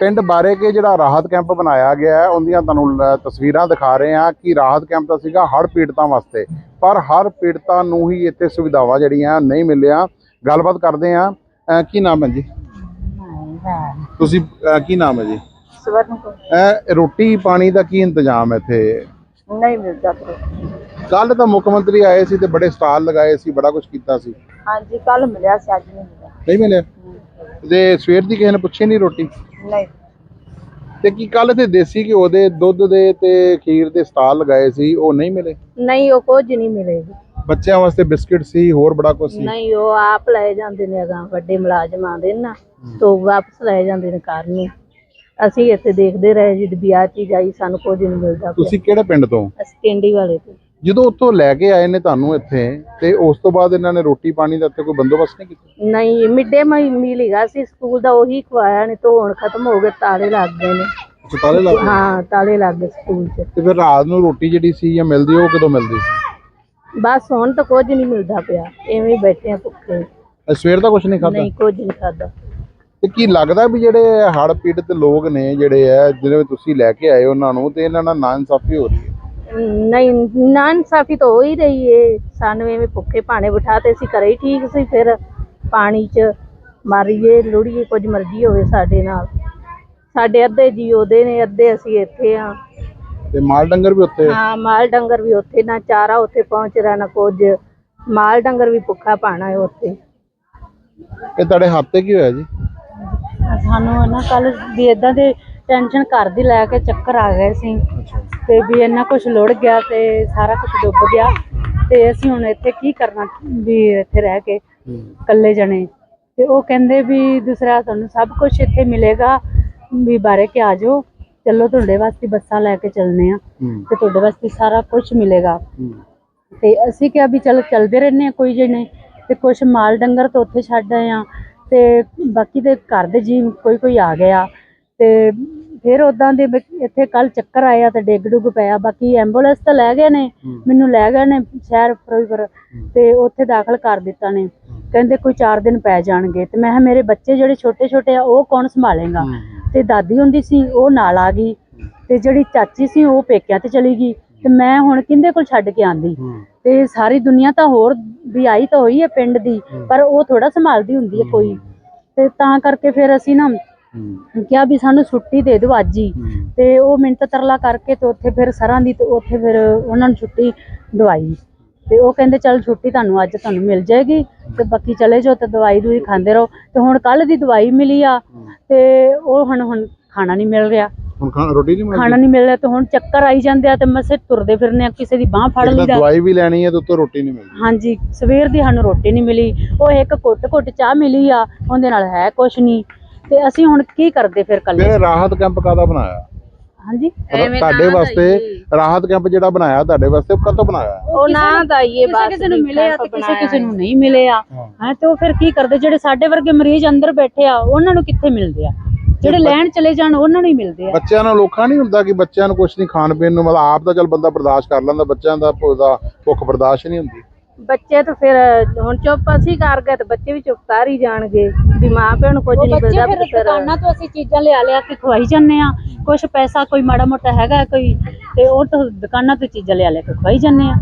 ਪਿੰਡ ਬਾਰੇ ਕੇ ਜਿਹੜਾ ਰਾਹਤ ਕੈਂਪ ਬਣਾਇਆ ਗਿਆ ਹੈ ਉਹਦੀਆਂ ਤੁਹਾਨੂੰ ਤਸਵੀਰਾਂ ਦਿਖਾ ਰਹੇ ਹਾਂ ਕਿ ਰਾਹਤ ਕੈਂਪ ਤਾਂ ਸੀਗਾ ਹੜ੍ਹ ਪੀੜਤਾਂ ਵਾਸਤੇ ਪਰ ਹਰ ਪੀੜਤਾਂ ਨੂੰ ਹੀ ਇੱਥੇ ਸੁਵਿਧਾਵਾਂ ਜਿਹੜੀਆਂ ਨਹੀਂ ਮਿਲਿਆ। ਗੱਲਬਾਤ ਕਰਦੇ ਅ, ਕੀ ਨਾਮ ਹੈ ਜੀ? ਤੁਸੀਂ ਕੀ ਨਾਮ ਹੈ ਜੀ? ਸਵਰਨ ਕੋ ਅ, ਰੋਟੀ ਪਾਣੀ ਦਾ ਕੀ ਇੰਤਜ਼ਾਮ ਹੈ ਇੱਥੇ? ਨਹੀਂ ਮਿਲਦਾ ਕੱਲ ਤਾਂ ਮੁੱਖ ਮੰਤਰੀ ਆਏ ਸੀ ਤੇ ਬੜੇ ਸਟਾਲ ਲਗਾਏ ਸੀ ਬੜਾ ਕੁਝ ਕੀਤਾ ਸੀ। ਹਾਂਜੀ ਕੱਲ ਮਿਲਿਆ ਸੀ ਅੱਜ ਨਹੀਂ ਮਿਲਿਆ। ਨਹੀਂ ਮਿਲਿਆ? ਤੇ ਸਵੇਰ ਦੀ ਕਿਸੇ ਨੇ ਪੁੱਛੀ ਨਹੀਂ ਰੋਟੀ? ਨਹੀਂ। ਤੇ ਕੀ ਕੱਲ ਤੇ ਦੇਸੀ ਘਿਓ ਦੇ ਦੁੱਧ ਦੇ ਤੇ ਖੀਰ ਦੇ ਸਟਾਲ ਲਗਾਏ ਸੀ ਉਹ ਨਹੀਂ ਮਿਲੇ? ਨਹੀਂ ਉਹ ਕੁਝ ਨਹੀਂ ਮਿਲੇਗੀ ਬੱਚਿਆਂ ਵਾਸਤੇ ਬਿਸਕਟ ਸੀ ਹੋਰ ਬੜਾ ਕੁਝ ਸੀ? ਨਹੀਂ ਉਹ ਆਪ ਲੈ ਜਾਂਦੇ ਨੇ ਅਗਾਂ ਵੱਡੇ ਮੁਲਾਜ਼ਮ ਆਉਂਦੇ ਨੇ ਨਾ ਤੋਂ ਵਾਪਸ ਲੈ ਜਾਂਦੇ ਨੇ ਘਰ ਨੂੰ। ਅਸੀਂ ਇੱਥੇ ਦੇਖਦੇ ਰਹੇ ਜੀ ਵੀ ਆਹ ਚੀਜ਼ ਆਈ ਸਾਨੂੰ ਕੁਝ ਨਹੀਂ ਮਿਲਦਾ ਪਿਆ। ਤੁਸੀਂ ਕਿਹੜੇ ਪਿੰਡ ਤੋਂ? ਅਸੀਂ ਟਿੰਡੀ ਵਾਲੇ ਤੋਂ। ਜਦੋਂ ਉੱਥੋਂ ਲੈ ਕੇ ਆਏ ਨੇ ਤੁਹਾਨੂੰ ਇੱਥੇ ਤੇ ਉਸ ਤੋਂ ਬਾਅਦ ਇਹਨਾਂ ਨੇ ਰੋਟੀ ਪਾਣੀ ਦਾ ਇੱਥੇ ਕੋਈ ਬੰਦੋਬਸਤ ਨਹੀਂ ਕੀਤਾ? ਨਹੀਂ ਮਿੱਡੇ ਮੈਂ ਮਿਲੇਗਾ ਸੀ ਸਕੂਲ ਦਾ ਉਹੀ ਖਵਾਇਆ ਨੇ ਤੋਂ ਹੁਣ ਖਤਮ ਹੋ ਗਏ ਤਾਲੇ ਲੱਗ ਗਏ ਨੇ। ਹਸਪਤਾਲੇ ਲੱਗ ਗਏ? ਹਾਂ ਤਾਲੇ ਲੱਗ ਗਏ ਸਕੂਲ 'ਚ। ਤੇ ਫਿਰ ਰਾਤ ਨੂੰ ਰੋਟੀ ਜਿਹੜੀ ਸੀ ਜਾਂ ਮਿਲਦੀ ਉਹ ਕਦੋਂ ਮਿਲਦੀ ਸੀ? ਬਸ ਹੁਣ ਤਾਂ ਕੁਝ ਨਹੀਂ ਮਿਲਦਾ ਪਿਆ ਐਵੇਂ ਹੀ ਬੈਠੇ ਆ ਭੁੱਖੇ। ਅੱਜ ਸਵੇਰ ਦਾ ਕੁਝ ਨਹੀਂ ਖਾਧਾ? ਨਹੀਂ ਕੁਝ ਨਹੀਂ ਖਾਦਾ ਤੇ ਕੀ ਲੱਗਦਾ ਵੀ ਜਿਹੜੇ ਹੜ੍ਹ ਪੀੜਤ ਲੋਕ ਨੇ ਜਿਹੜੇ ਆ ਜਿਹੜੇ ਤੁਸੀਂ ਲੈ ਕੇ ਆਏ ਉਹਨਾਂ ਨੂੰ ਤੇ ਇਹਨਾਂ ਨਾਲ ਨਾਇਨਸਾਫੀ ਹੋ ਰਹੀ ਹੈ? ਨਹੀਂ ਨਾਇਨਸਾਫੀ ਤਾਂ ਹੋ ਹੀ ਰਹੀ ਏ। ਸਾਨੂੰ ਐਵੇਂ ਭੁੱਖੇ ਭਾਣੇ ਬਿਠਾਤੇ ਸੀ ਘਰੇ ਹੀ ਠੀਕ ਸੀ ਫਿਰ ਪਾਣੀ 'ਚ ਮਾਰੀਏ ਲੁੜੀਏ ਕੁਝ ਮਰਜ਼ੀ ਹੋਵੇ ਸਾਡੇ ਨਾਲ। ਸਾਡੇ ਅੱਧੇ ਜੀ ਉਹਦੇ ਨੇ ਅੱਧੇ ਅਸੀਂ ਇੱਥੇ ਆ ਤੇ ਮਾਲ ਡੰਗਰ ਵੀ ਉੱਥੇ? ਹਾਂ ਮਾਲ ਡੰਗਰ ਵੀ ਉੱਥੇ ਨਾ ਚਾਰਾ ਉੱਥੇ ਪਹੁੰਚ ਰਿਹਾ ਨਾ ਕੁਝ। ਮਾਲ ਡੰਗਰ ਵੀ ਭੁੱਖਾ ਭਾਣਾ ਹੈ ਉੱਥੇ। ਇਹ ਤੁਹਾਡੇ ਹੱਥ ਤੇ ਕੀ ਹੋਇਆ ਜੀ? ਸਾਨੂੰ ਨਾ ਕੱਲ ਵੀ ਇਦਾਂ ਦੇ ਟੈਨਸ਼ਨ ਘਰ ਦੀ ਲੈ ਕੇ ਚੱਕਰ ਆ ਗਏ ਸੀ। ਤੇ ਵੀ ਇੰਨਾ ਕੁਝ ਲੁੜ ਗਿਆ ਤੇ ਸਾਰਾ ਕੁਝ ਡੁੱਬ ਗਿਆ। ਤੇ ਅਸੀਂ ਹੁਣ ਇੱਥੇ ਕੀ ਕਰਨਾ ਵੀ ਇੱਥੇ ਰਹਿ ਕੇ ਇਕੱਲੇ ਜਣੇ। ਤੇ ਉਹ ਕਹਿੰਦੇ ਵੀ ਦੂਸਰਾ ਤੁਹਾਨੂੰ ਸਭ ਕੁਝ ਇੱਥੇ ਮਿਲੇਗਾ ਵੀ ਬਾਰੇ ਕੇ ਆ ਜਾਓ। ਚੱਲੋ ਤੁਹਾਡੇ ਵਾਸਤੇ ਬੱਸਾਂ ਲੈ ਕੇ ਚੱਲਨੇ ਆ ਤੇ ਤੁਹਾਡੇ ਵਾਸਤੇ ਸਾਰਾ ਕੁਝ ਮਿਲੇਗਾ। ਤੇ ਅਸੀਂ ਕਿਹਾ ਵੀ ਚਲ ਚੱਲਦੇ ਰਹਿੰਦੇ ਆ ਕੋਈ ਜਣੇ। ਤੇ ਕੁਛ ਮਾਲ ਡੰਗਰ ਤਾਂ ਉੱਥੇ ਛੱਡ ਆਏ ਆ ਤੇ ਬਾਕੀ ਦੇ ਘਰ ਦੇ ਜੀ ਕੋਈ ਕੋਈ ਆ ਗਿਆ। ਤੇ ਫਿਰ ਉਦਾਂ ਦੇ ਇੱਥੇ ਕੱਲ ਚੱਕਰ ਆਇਆ ਤੇ ਡਿੱਗ ਡੁੱਗ ਪਿਆ। ਬਾਕੀ ਐਂਬੂਲੈਂਸ ਤਾਂ ਲੈ ਗਏ ਨੇ। ਮੈਨੂੰ ਲੈ ਗਏ ਨੇ ਸ਼ਹਿਰ ਫਿਰੋਜ਼ਪੁਰ ਤੇ ਉੱਥੇ ਦਾਖਲ ਕਰ ਦਿੱਤਾ ਨੇ। ਕਹਿੰਦੇ ਕੋਈ 4 ਦਿਨ ਪੈ ਜਾਣਗੇ ਤੇ ਮੈਂ ਕਿਹਾ ਮੇਰੇ ਬੱਚੇ ਜਿਹੜੇ ਛੋਟੇ ਛੋਟੇ ਆ ਉਹ ਕੌਣ ਸੰਭਾਲੇਗਾ? ਤੇ ਦਾਦੀ ਹੁੰਦੀ ਸੀ ਉਹ ਨਾਲ ਆ ਗਈ ਤੇ ਜਿਹੜੀ ਚਾਚੀ ਸੀ ਉਹ ਪੇਕਿਆਂ ਤੇ ਚਲੀ ਗਈ ਤੇ ਮੈਂ ਹੁਣ ਕਿੰਦੇ ਕੋਲ ਛੱਡ ਕੇ ਆਂਦੀ? ਤੇ ਸਾਰੀ ਦੁਨੀਆ ਤਾਂ ਹੋਰ ਵੀ ਆਈ ਤਾਂ ਹੋਈ ਹੈ ਪਿੰਡ ਦੀ ਪਰ ਉਹ ਥੋੜਾ ਸੰਭਾਲਦੀ ਹੁੰਦੀ ਹੈ। ਕੋਈ। ਤੇ ਤਾਂ ਕਰਕੇ ਫਿਰ ਅਸੀਂ ਨਾ ਕਿਹਾ ਵੀ ਸਾਨੂੰ ਛੁੱਟੀ ਦੇ ਦਿਓ ਅੱਜ ਹੀ। ਤੇ ਉਹ ਮਿੰਟ ਤਰਲਾ ਕਰਕੇ ਤੇ ਉੱਥੇ ਫਿਰ ਸਰਾਂ ਦੀ ਤੇ ਉੱਥੇ ਫਿਰ ਉਹਨਾਂ ਨੂੰ ਛੁੱਟੀ ਦਵਾਈ। ਤੇ ਉਹ ਕਹਿੰਦੇ ਚੱਲ ਛੁੱਟੀ ਤੁਹਾਨੂੰ ਅੱਜ ਤੁਹਾਨੂੰ ਮਿਲ ਜਾਏਗੀ ਤੇ ਬਾਕੀ ਚਲੇ ਜਾਓ ਤੇ ਦਵਾਈ ਦੂਈ ਖਾਂਦੇ ਰਹੋ। ਤੇ ਹੁਣ ਕੱਲ ਦੀ ਦਵਾਈ ਮਿਲੀ ਆ ਤੇ ਉਹ ਹੁਣ ਹੁਣ ਖਾਣਾ ਨਹੀਂ ਮਿਲ ਰਿਹਾ। ਹੁਣ ਖਾਣਾ ਰੋਟੀ ਨਹੀਂ ਮਿਲਦੀ? ਖਾਣਾ ਨਹੀਂ ਮਿਲ ਰਿਹਾ ਤੇ ਹੁਣ ਚੱਕਰ ਆਈ ਜਾਂਦੇ ਆ ਤੇ ਮਸੇ ਤੁਰਦੇ ਫਿਰਨੇ ਆ ਕਿਸੇ ਦੀ ਬਾਹ ਫੜ ਲਈਦਾ। ਦਵਾਈ ਵੀ ਲੈਣੀ ਹੈ ਤੇ ਉੱਤੋਂ ਰੋਟੀ ਨਹੀਂ ਮਿਲਦੀ। ਹਾਂਜੀ ਸਵੇਰ ਦੀ ਸਾਨੂੰ ਰੋਟੀ ਨਹੀਂ ਮਿਲੀ। ਉਹ ਇੱਕ ਘੁੱਟ ਘੁੱਟ ਚਾਹ ਮਿਲੀ ਆ ਉਹਦੇ ਨਾਲ ਹੈ ਕੁਛ ਨਹੀਂ। ਤੇ ਅਸੀਂ ਹੁਣ ਕੀ ਕਰਦੇ ਫਿਰ ਕੱਲੇ ਫਿਰ ਰਾਹਤ ਕੈਂਪ ਕਾਦਾ ਬਣਾਇਆ? ਹਾਂਜੀ। ਤੁਹਾਡੇ ਵਾਸਤੇ ਰਾਹਤ ਕੈਂਪ ਜਿਹੜਾ ਬਣਾਇਆ ਤੁਹਾਡੇ ਵਾਸਤੇ ਉਹ ਕਦੋਂ ਬਣਾਇਆ? ਉਹ ਨਾ ਦਾ ਇਹ ਕਿਸੇ ਕਿਸੇ ਨੂੰ ਮਿਲੇ ਆ ਤੇ ਕਿਸੇ ਕਿਸੇ ਨੂੰ ਨਹੀਂ ਮਿਲੇ ਆ ਹੈ ਤੇ ਉਹ ਫਿਰ ਕੀ ਕਰਦੇ? ਜਿਹੜੇ ਸਾਡੇ ਵਰਗੇ ਮਰੀਜ਼ ਅੰਦਰ ਬੈਠੇ ਆ ਉਹਨਾਂ ਨੂੰ ਕਿੱਥੇ ਮਿਲਦੇ ਆ? ਜਿਹੜੇ ਲੈਣ ਚਲੇ ਜਾਣ ਉਹਨਾਂ ਨੂੰ ਹੀ ਮਿਲਦੇ ਆ। ਬੱਚਿਆਂ ਨੂੰ ਲੋਕਾਂ ਨਹੀਂ ਹੁੰਦਾ ਕਿ ਬੱਚਿਆਂ ਨੂੰ ਕੁਝ ਨਹੀਂ ਖਾਣ ਪੀਣ ਨੂੰ ਮਤਲਬ ਆਪ ਤਾਂ ਚਲ ਬੰਦਾ ਬਰਦਾਸ਼ਤ ਕਰ ਲੈਂਦਾ ਬੱਚਿਆਂ ਦਾ ਭੁੱਖ ਬਰਦਾਸ਼ਤ ਨਹੀਂ ਹੁੰਦੀ। ਬੱਚੇ ਤਾਂ ਫਿਰ ਹੁਣ ਚੁੱਪ ਅਸੀਂ ਕਰ ਗਏ ਤੇ ਬੱਚੇ ਵੀ ਚੁੱਪ ਕਰ ਹੀ ਜਾਣਗੇ ਵੀ ਮਾਂ ਪਿਓ ਨੂੰ ਕੁਝ ਨਹੀਂ ਮਿਲਦਾ ਫਿਰ ਦੁਕਾਨਾਂ ਤੋਂ ਅਸੀਂ ਚੀਜ਼ਾਂ ਲਿਆ ਲਿਆ ਕੇ ਖਵਾਈ ਜਾਂਦੇ ਆ ਕੁਝ ਪੈਸਾ ਕੋਈ ਮਾੜਾ ਮੋਟਾ ਹੈਗਾ ਕੋਈ ਤੇ ਉਹ ਤਾਂ ਦੁਕਾਨਾਂ ਤੋਂ ਚੀਜ਼ਾਂ ਲਿਆ ਲਿਆ ਕੇ ਖਵਾਈ ਜਾਂਦੇ ਆ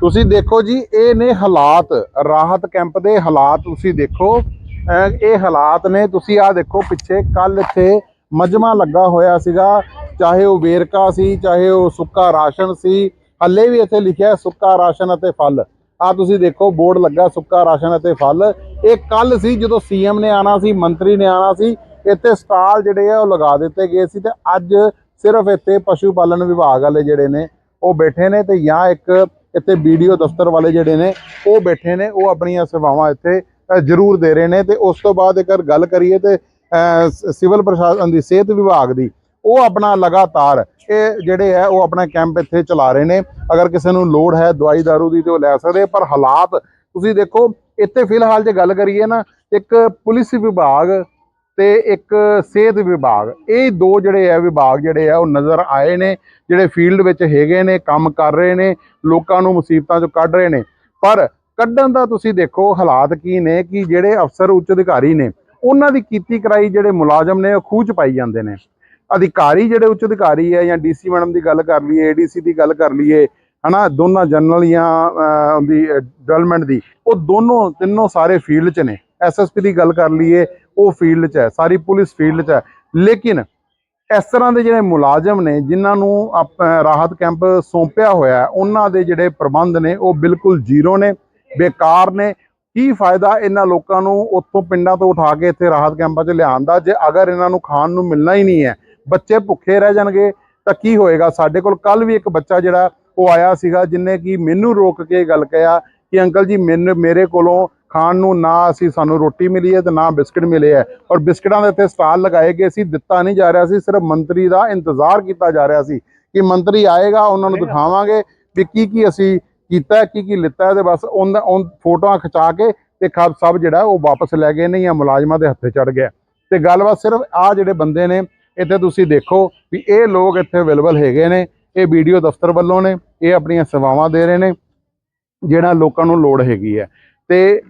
ਤੁਸੀਂ ਦੇਖੋ ਜੀ ਇਹ ਨੇ ਹਾਲਾਤ ਰਾਹਤ ਕੈਂਪ ਦੇ ਹਾਲਾਤ ਤੁਸੀਂ ਦੇਖੋ। ਅਹ ਇਹ ਹਾਲਾਤ ਨੇ ਤੁਸੀਂ ਆਹ ਦੇਖੋ ਪਿੱਛੇ ਕੱਲ ਇੱਥੇ ਮਜਮਾ ਲੱਗਾ ਹੋਇਆ ਸੀਗਾ ਚਾਹੇ ਉਹ ਵੇਰਕਾ ਸੀ ਚਾਹੇ ਉਹ ਸੁੱਕਾ ਰਾਸ਼ਨ ਸੀ ਹੱਲੇ ਵੀ ਇੱਥੇ ਲਿਖਿਆ ਹੈ ਸੁੱਕਾ ਰਾਸ਼ਨ ਅਤੇ ਫਲ। ਆ ਤੁਸੀਂ ਦੇਖੋ, ਬੋਰਡ ਲੱਗਾ ਸੁੱਕਾ ਰਾਸ਼ਨ ਅਤੇ ਫਲ। ਇਹ ਕੱਲ ਸੀ ਜਦੋਂ ਸੀਐਮ ਨੇ ਆਣਾ ਸੀ, ਮੰਤਰੀ ਨੇ ਆਣਾ ਸੀ। ਇੱਥੇ ਸਟਾਲ ਜਿਹੜੇ ਆ, ਉਹ ਲਗਾ ਦਿੱਤੇ ਗਏ ਸੀ ਤੇ ਅੱਜ ਸਿਰਫ ਇੱਥੇ ਪਸ਼ੂ ਪਾਲਣ ਵਿਭਾਗ ਵਾਲੇ ਜਿਹੜੇ ਨੇ, ਉਹ ਬੈਠੇ ਨੇ ਤੇ ਜਾਂ ਇੱਕ ਇੱਥੇ ਵੀਡੀਓ ਦਫ਼ਤਰ ਵਾਲੇ ਜਿਹੜੇ ਨੇ, ਉਹ ਬੈਠੇ ਨੇ, ਉਹ ਆਪਣੀਆਂ ਸੇਵਾਵਾਂ ਇੱਥੇ ਜ਼ਰੂਰ ਦੇ ਰਹੇ ਨੇ ਤੇ ਉਸ ਤੋਂ ਬਾਅਦ ਇੱਕ ਗੱਲ ਕਰੀਏ ਤੇ ਸਿਵਲ ਪ੍ਰਸ਼ਾਸਨ ਦੀ ਸਿਹਤ ਵਿਭਾਗ ਦੀ ਉਹ ਆਪਣਾ ਲਗਾਤਾਰ ਇਹ ਜਿਹੜੇ ਹੈ, ਉਹ ਆਪਣਾ ਕੈਂਪ ਇੱਥੇ ਚਲਾ ਰਹੇ ਨੇ। ਅਗਰ ਕਿਸੇ ਨੂੰ ਲੋੜ ਹੈ ਦਵਾਈ ਦਾਰੂ ਦੀ ਤੇ ਉਹ ਲੈ ਸਕਦੇ, ਪਰ ਹਾਲਾਤ ਤੁਸੀਂ ਦੇਖੋ, ਇੱਥੇ ਫਿਲਹਾਲ ਜੇ ਗੱਲ ਕਰੀਏ ਨਾ, ਇੱਕ ਪੁਲਿਸ ਵਿਭਾਗ ਤੇ ਇੱਕ ਸਿਹਤ ਵਿਭਾਗ, ਇਹ ਦੋ ਜਿਹੜੇ ਆ ਵਿਭਾਗ ਜਿਹੜੇ ਆ ਉਹ ਨਜ਼ਰ ਆਏ ਨੇ, ਜਿਹੜੇ ਫੀਲਡ ਵਿੱਚ ਹੈਗੇ ਨੇ, ਕੰਮ ਕਰ ਰਹੇ ਨੇ, ਲੋਕਾਂ ਨੂੰ ਮੁਸੀਬਤਾਂ ਚੋਂ ਕੱਢ ਰਹੇ ਨੇ। ਪਰ ਕੱਢਣ ਦਾ ਤੁਸੀਂ ਦੇਖੋ, ਹਾਲਾਤ ਕੀ ਨੇ ਕਿ ਜਿਹੜੇ ਅਫਸਰ ਉੱਚ ਅਧਿਕਾਰੀ ਨੇ, ਉਹਨਾਂ ਦੀ ਕੀਤੀ ਕਰਾਈ ਜਿਹੜੇ ਮੁਲਾਜ਼ਮ ਨੇ, ਉਹ ਖੂਹ ਚ ਪਾਈ ਜਾਂਦੇ ਨੇ। ਅਧਿਕਾਰੀ ਜਿਹੜੇ ਉੱਚ ਅਧਿਕਾਰੀ ਹੈ ਜਾਂ ਡੀਸੀ ਮੈਡਮ ਦੀ ਗੱਲ ਕਰ ਲਈਏ ਏਡੀਸੀ ਦੀ ਗੱਲ ਕਰ ਲਈਏ, ਹਨਾ, ਦੋਨਾਂ ਜਨਰਲ ਜਾਂ ਉਹਦੀ ਡਿਵੈਲਪਮੈਂਟ ਦੀ, ਉਹ ਦੋਨੋਂ ਤਿੰਨੋਂ ਸਾਰੇ ਫੀਲਡ 'ਚ ਨੇ। ਐਸਐਸਪੀ ਦੀ ਗੱਲ ਕਰ ਲਈਏ, ਉਹ ਫੀਲਡ 'ਚ ਹੈ, ਸਾਰੀ ਪੁਲਿਸ ਫੀਲਡ 'ਚ ਹੈ। ਲੇਕਿਨ ਇਸ ਤਰ੍ਹਾਂ ਦੇ ਜਿਹੜੇ ਮੁਲਾਜ਼ਮ ਨੇ, ਜਿਨ੍ਹਾਂ ਨੂੰ ਆਪ- ਰਾਹਤ ਕੈਂਪ ਸੌਂਪਿਆ ਹੋਇਆ ਉਹਨਾਂ ਦੇ ਜਿਹੜੇ ਪ੍ਰਬੰਧ ਨੇ, ਉਹ ਬਿਲਕੁਲ ਜ਼ੀਰੋ ਨੇ, ਬੇਕਾਰ ਨੇ। ਕੀ ਫਾਇਦਾ ਇਹਨਾਂ ਲੋਕਾਂ ਨੂੰ ਉੱਥੋਂ ਪਿੰਡਾਂ ਤੋਂ ਉਠਾ ਕੇ ਇੱਥੇ ਰਾਹਤ ਕੈਂਪਾਂ 'ਚ ਲਿਆਉਣ ਦਾ, ਜੇ ਅਗਰ ਇਹਨਾਂ ਨੂੰ ਖਾਣ ਨੂੰ ਮਿਲਣਾ ਹੀ ਨਹੀਂ ਹੈ ਬੱਚੇ ਭੁੱਖੇ ਰਹਿ ਜਾਣਗੇ, ਤਾਂ ਕੀ ਹੋਏਗਾ? ਸਾਡੇ ਕੋਲ ਕੱਲ ਵੀ ਇੱਕ ਬੱਚਾ ਜਿਹੜਾ, ਉਹ ਆਇਆ ਸੀਗਾ, ਜਿਨੇ ਕਿ ਮੈਨੂੰ ਰੋਕ ਕੇ ਗੱਲ ਕਿਹਾ ਕਿ ਅੰਕਲ ਜੀ, ਮੈਨੂੰ, ਮੇਰੇ ਕੋਲੋਂ ਖਾਣ ਨੂੰ ਨਾ ਅਸੀਂ, ਸਾਨੂੰ ਰੋਟੀ ਮਿਲੀ ਹੈ ਤੇ ਨਾ ਬਿਸਕਟ ਮਿਲੇ ਹੈ। ਔਰ ਬਿਸਕਟਾਂ ਦੇ ਉੱਤੇ ਸਟਾਲ ਲਗਾਏ ਗਏ ਸੀ, ਦਿੱਤਾ ਨਹੀਂ ਜਾ ਰਿਹਾ ਸੀ, ਸਿਰਫ ਮੰਤਰੀ ਦਾ ਇੰਤਜ਼ਾਰ ਕੀਤਾ ਜਾ ਰਿਹਾ ਸੀ ਕਿ ਮੰਤਰੀ ਆਏਗਾ, ਉਹਨਾਂ ਨੂੰ ਦਿਖਾਵਾਂਗੇ ਵੀ ਕੀ ਕੀ ਅਸੀਂ ਕੀਤਾ, ਕੀ ਕੀ ਲਿੱਤਾ ਹੈ ਤੇ ਬਸ ਉਹਨਾਂ ਉਹ ਫੋਟੋਆਂ ਖਿਚਾ ਕੇ ਤੇ ਖਬ ਸਭ ਜਿਹੜਾ ਉਹ ਵਾਪਸ ਲੈ ਗਏ ਨੇ ਜਾਂ ਮੁਲਾਜ਼ਮਾਂ ਦੇ ਹੱਥੇ ਚੜ ਗਿਆ। ਤੇ ਗੱਲਬਾਤ ਸਿਰਫ ਆ ਜਿਹੜੇ ਬੰਦੇ ਨੇ ਇੱਥੇ ਤੁਸੀਂ ਦੇਖੋ ਵੀ ਇਹ ਲੋਕ ਇੱਥੇ ਅਵੇਲੇਬਲ ਹੈਗੇ ਨੇ, ਇਹ ਵੀਡੀਓ ਦਫ਼ਤਰ ਵੱਲੋਂ ਨੇ, ਇਹ ਆਪਣੀਆਂ ਸੇਵਾਵਾਂ ਦੇ ਰਹੇ ਨੇ, ਜਿਹੜਾ ਲੋਕਾਂ ਨੂੰ ਲੋੜ ਹੈਗੀ ਹੈ। ਤੇ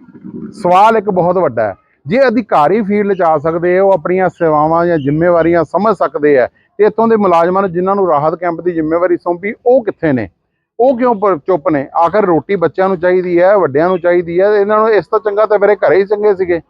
ਸਵਾਲ ਇੱਕ ਬਹੁਤ ਵੱਡਾ ਹੈ, ਜੇ ਅਧਿਕਾਰੀ ਫੀਲਡ 'ਚ ਆ ਸਕਦੇ ਆ, ਉਹ ਆਪਣੀਆਂ ਸੇਵਾਵਾਂ ਜਾਂ ਜ਼ਿੰਮੇਵਾਰੀਆਂ ਸਮਝ ਸਕਦੇ ਆ, ਤੇ ਇੱਥੋਂ ਦੇ ਮੁਲਾਜ਼ਮਾਂ ਨੂੰ ਜਿਨ੍ਹਾਂ ਨੂੰ ਰਾਹਤ ਕੈਂਪ ਦੀ ਜ਼ਿੰਮੇਵਾਰੀ ਸੌਂਪੀ, ਉਹ ਕਿੱਥੇ ਨੇ? ਉਹ ਕਿਉਂ ਪ- ਚੁੱਪ ਨੇ? ਆਖਰ ਰੋਟੀ ਬੱਚਿਆਂ ਨੂੰ ਚਾਹੀਦੀ ਹੈ, ਵੱਡਿਆਂ ਨੂੰ ਚਾਹੀਦੀ ਹੈ, ਇਹਨਾਂ ਨੂੰ ਇਸ ਤੋਂ ਚੰਗਾ ਤਾਂ ਮੇਰੇ ਘਰੇ ਹੀ ਚੰਗੇ ਸੀਗੇ।